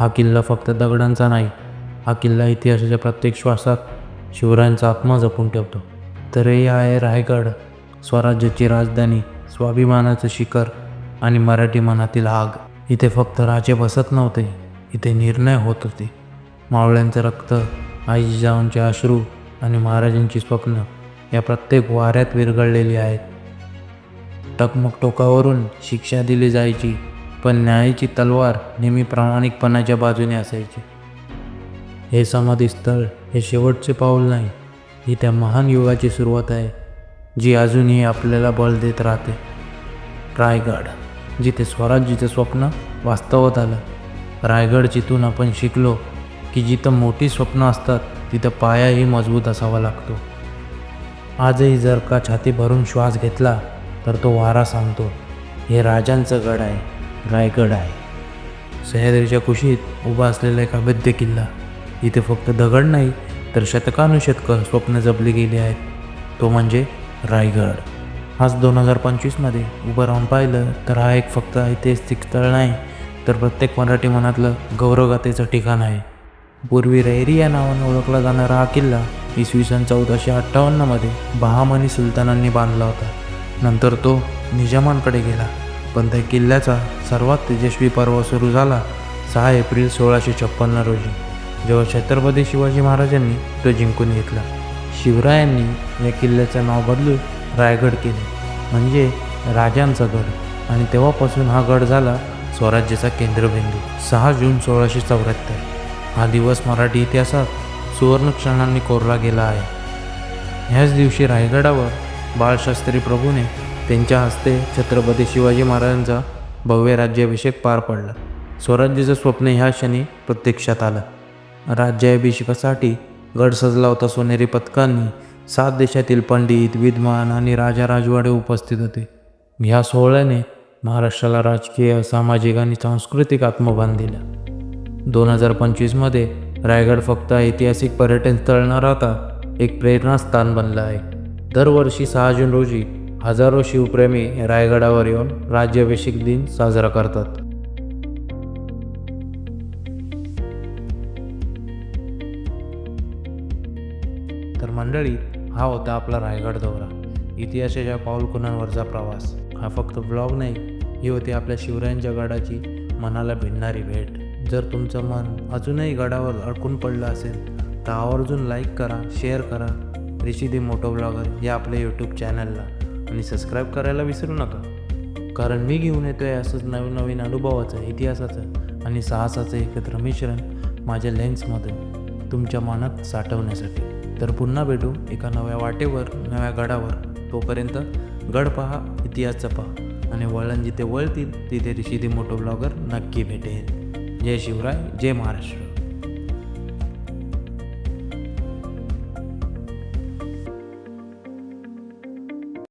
हा किल्ला फक्त दगडांचा नाही हा किल्ला इतिहासाच्या प्रत्येक श्वासात शिवरायांचा आत्मा जपून ठेवतो. तर हे आहे रायगड स्वराज्याची राजधानी स्वाभिमानाचं शिखर आणि मराठी मनातील आग. इथे फक्त राजे बसत नव्हते इथे निर्णय होत होते. मावळ्यांचं रक्त आई अश्रू आणि महाराजांची स्वप्न या प्रत्येक वाऱ्यात विरघळलेली आहेत. टकमक टोकावरून शिक्षा दिली जायची. पण न्यायाची तलवार नेहमी प्रामाणिकपणाच्या बाजूने असायची. हे समाधीस्थळ हे शेवटचे पाऊल नाही ही त्या महान युगाची सुरुवात आहे जी अजूनही आपल्याला बळ देत राहते. रायगड जिथे स्वराज्याचं स्वप्न वास्तवात आलं. रायगड जिथून आपण शिकलो की जिथं मोठी स्वप्न असतात तिथं पायाही मजबूत असावा लागतो. आजही जर का छाती भरून श्वास घेतला तर तो वारा सांगतो हे राजांचं गड आहे. रायगड आहे. सह्याद्रीच्या कुशीत उभा असलेला एक अभेद्य किल्ला. इथे फक्त दगड नाही तर शतकानुशतकं स्वप्न जपली गेली आहेत. तो म्हणजे रायगड. आज दोन हजार पंचवीसमध्ये उभं राहून पाहिलं तर हा एक फक्त ऐतिहासिक स्थळ नाही तर प्रत्येक मराठी मनातलं गौरवगाथेचं ठिकाण आहे. पूर्वी रैरी या नावानं ओळखला जाणारा हा किल्ला इसवी सन चौदाशे अठ्ठावन्नमध्ये बहामनी सुलतानांनी बांधला होता. नंतर तो निजामांकडे गेला. पण त्या किल्ल्याचा सर्वात तेजस्वी पर्व सुरू झाला सहा एप्रिल सोळाशे छप्पन्न रोजी जेव्हा छत्रपती शिवाजी महाराजांनी तो जिंकून घेतला. शिवरायांनी या किल्ल्याचं नाव बदलून रायगड केले म्हणजे राजांचा गड. आणि तेव्हापासून हा गड झाला स्वराज्याचा केंद्रबिंदू. सहा जून सोळाशे चौऱ्याहत्तर हा दिवस मराठी इतिहासात सुवर्ण क्षणांनी कोरला गेला आहे. ह्याच दिवशी रायगडावर बाळशास्त्री प्रभूने त्यांच्या हस्ते छत्रपती शिवाजी महाराजांचा भव्य राज्याभिषेक पार पडला. स्वराज्याचं स्वप्न ह्या क्षणी प्रत्यक्षात आलं. राज्याभिषेकासाठी गड सजला होता सोनेरी पथकांनी सात देशातील पंडित विद्वान आणि राजा राजवाडे उपस्थित होते. ह्या सोहळ्याने महाराष्ट्राला राजकीय सामाजिक आणि सांस्कृतिक आत्मभान दिलं. दोन हजार पंचवीसमध्ये रायगड फक्त ऐतिहासिक पर्यटन स्थळ न राहता एक प्रेरणास्थान बनलं आहे. दरवर्षी सहा जून रोजी हजारो शिवप्रेमी रायगडावर येऊन राज्याभिषेक दिन साजरा करतात. तर मंडळी हा होता आपला रायगड दौरा. इतिहासाच्या पाऊलखुणांवरचा प्रवास हा फक्त ब्लॉग नाही ही होती आपल्या शिवरायांच्या गडाची मनाला भिडणारी भेट. जर तुमचं मन अजूनही गडावर अडकून पडलं असेल तर आवर्जून लाईक करा शेअर करा. ऋषिदी मोटो ब्लॉगर या आपल्या यूट्यूब चॅनलला आणि सबस्क्राईब करायला विसरू नका. कारण मी घेऊन येतो आहे असंच नवीन नवीन अनुभवाचं इतिहासाचं आणि साहसाचं एकत्र मिश्रण माझ्या लेन्समधून तुमच्या मनात साठवण्यासाठी. तर पुन्हा भेटू एका नव्या वाटेवर नव्या गडावर. तोपर्यंत गड पहा इतिहास पहा आणि वळण जिथे वळतील तिथे ऋषिदी मोठो ब्लॉगर नक्की भेटेल. जय शिवराय जय महाराष्ट्र.